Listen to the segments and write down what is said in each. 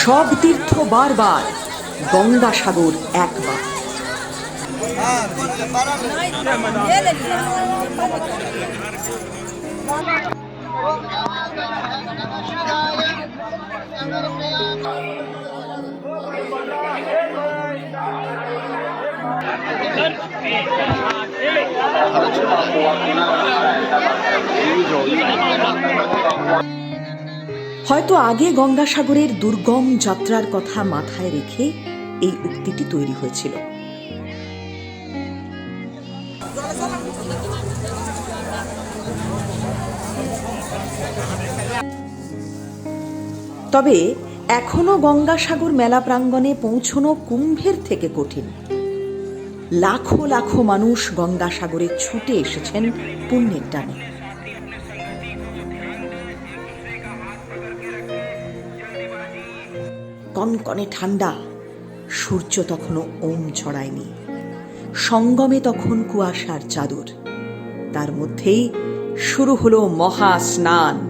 সব তীর্থ বারবার গঙ্গাসাগর একবার। হয়তো আগে গঙ্গাসাগরের দুর্গম যাত্রার কথা মাথায় রেখে এই উক্তিটি তৈরি হয়েছিল। তবে এখনও গঙ্গাসাগর মেলা প্রাঙ্গণে পৌঁছনো কুম্ভের থেকে কঠিন। লাখো লাখো মানুষ গঙ্গাসাগরে ছুটে এসেছেন পুণ্যের টানে। কনকনে ঠান্ডা সূর্য তখনও ওম ছড়ায়নি। সঙ্গমে তখন কুয়াশার চাদর। তার মধ্যেই শুরু হলো মহা স্নান।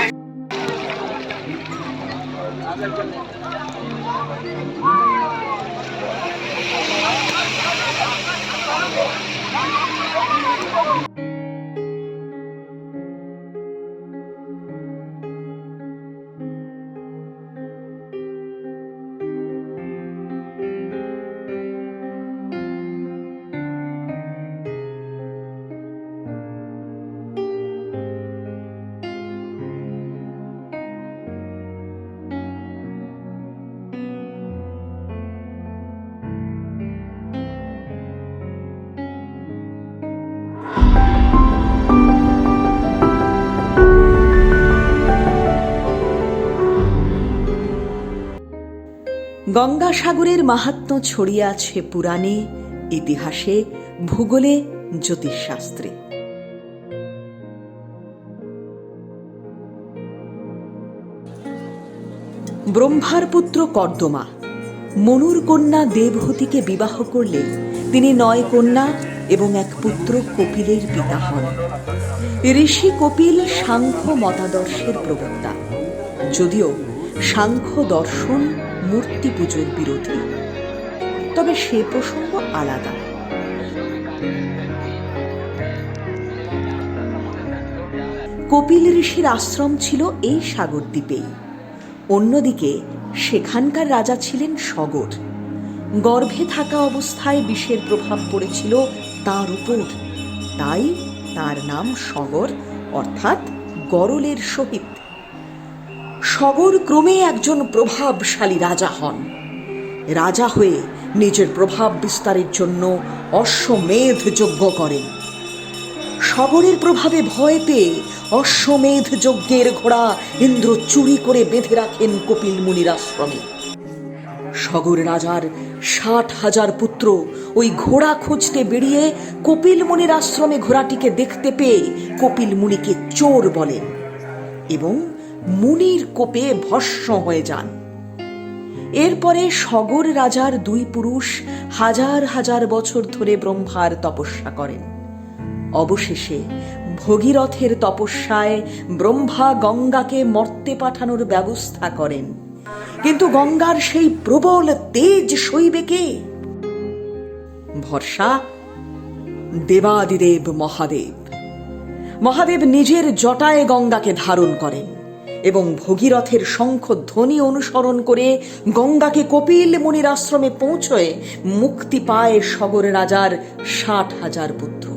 Thank you. গঙ্গাসাগরের মাহাত্ম্য ছড়িয়ে আছে পুরাণে, ইতিহাসে, ভূগোলে, জ্যোতিষশাস্ত্রে। ব্রহ্মার পুত্র কর্দমা, মনুর কন্যা দেবহতীকে বিবাহ করলে তিনি নয় কন্যা এবং এক পুত্র কপিলের পিতা হন। ঋষি কপিল সাংখ্য মতাদর্শের প্রবক্তা। যদিও সাংখ্য দর্শন মূর্তি পুজোর বিরোধী তবে সে প্রসঙ্গ আলাদা। কপিল ঋষির আশ্রম ছিল এই সাগর দ্বীপেই। অন্যদিকে সেখানকার রাজা ছিলেন সগর। গর্ভে থাকা অবস্থায় বিষের প্রভাব পড়েছিল তার উপর। তাই তার নাম সগর, অর্থাৎ গরলের সহিত। সগর ক্রমে একজন প্রভাবশালী রাজা হন। রাজা হয়ে নিজের প্রভাব বিস্তারের জন্য অশ্বমেধ যজ্ঞ করেন। সগরের প্রভাবে ভয় পেয়ে অশ্বমেধ যজ্ঞের ঘোড়া ইন্দ্র চুরি করে বেঁধে রাখেন কপিল মুনির আশ্রমে। সগর রাজার ষাট হাজার পুত্র ওই ঘোড়া খুঁজতে বেরিয়ে কপিল মুনির আশ্রমে ঘোড়াটিকে দেখতে পেয়ে কপিল মুনিকে চোর বলেন এবং মুনির কোপে ভস্ম হয়ে যান। এরপরে সগর রাজার দুই পুরুষ হাজার হাজার বছর ধরে ব্রহ্মার তপস্যা করেন। অবশেষে ভগীরথের তপস্যায় ব্রহ্মা গঙ্গাকে মর্তে পাঠানোর ব্যবস্থা করেন। কিন্তু গঙ্গার সেই প্রবল তেজ সইবে কে? ভরসা? দেবাদিদেব মহাদেব। মহাদেব নিজের জটায় গঙ্গাকে ধারণ করেন। এবং ভগীরথের শঙ্খ ধ্বনি অনুসরণ করে গঙ্গাকে কপিল মুনির আশ্রমে পৌঁছয়ে মুক্তি পায় সগর রাজার ষাট হাজার পুত্র।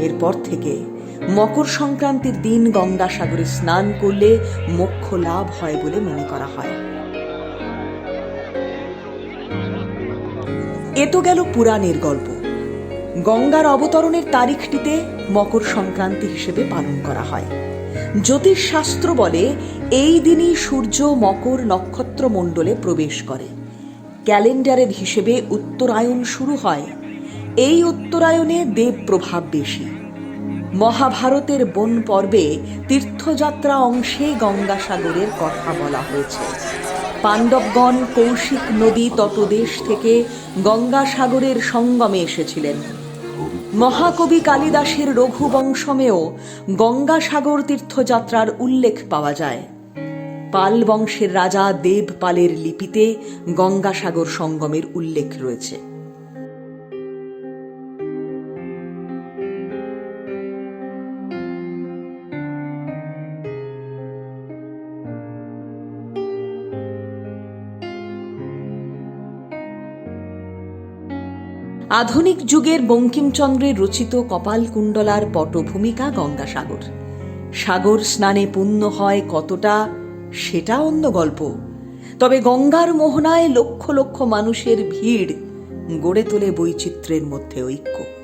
এরপর থেকে মকর সংক্রান্তির দিন গঙ্গাসাগরে স্নান করলে মোক্ষ লাভ হয় বলে মনে করা হয়। এ তো গেল পুরাণের গল্প। গঙ্গার অবতরণের তারিখটিতে মকর সংক্রান্তি হিসেবে পালন করা হয়। জ্যোতিষশাস্ত্র বলে, এই দিনই সূর্য মকর নক্ষত্র মণ্ডলে প্রবেশ করে। ক্যালেন্ডারের হিসেবে উত্তরায়ণ শুরু হয়। এই উত্তরায়ণে দেব প্রভাব বেশি। মহাভারতের বন পর্বে তীর্থযাত্রা অংশে গঙ্গাসাগরের কথা বলা হয়েছে। পাণ্ডবগণ কৌশিক নদী তটদেশ থেকে গঙ্গাসাগরের সঙ্গমে এসেছিলেন। মহাকবি কালিদাসের রঘুবংশমেও গঙ্গাসাগর তীর্থযাত্রার উল্লেখ পাওয়া যায়। পাল বংশের রাজা দেবপালের লিপিতে গঙ্গাসাগর সঙ্গমের উল্লেখ রয়েছে। আধুনিক যুগের বঙ্কিমচন্দ্রের রচিত কপালকুণ্ডলার পটভূমিকা গঙ্গাসাগর। সাগর স্নানে পুণ্য হয় কতটা, সেটা অন্য গল্প। তবে গঙ্গার মোহনায় লক্ষ লক্ষ মানুষের ভিড় গড়ে তোলে বৈচিত্র্যের মধ্যে ঐক্য।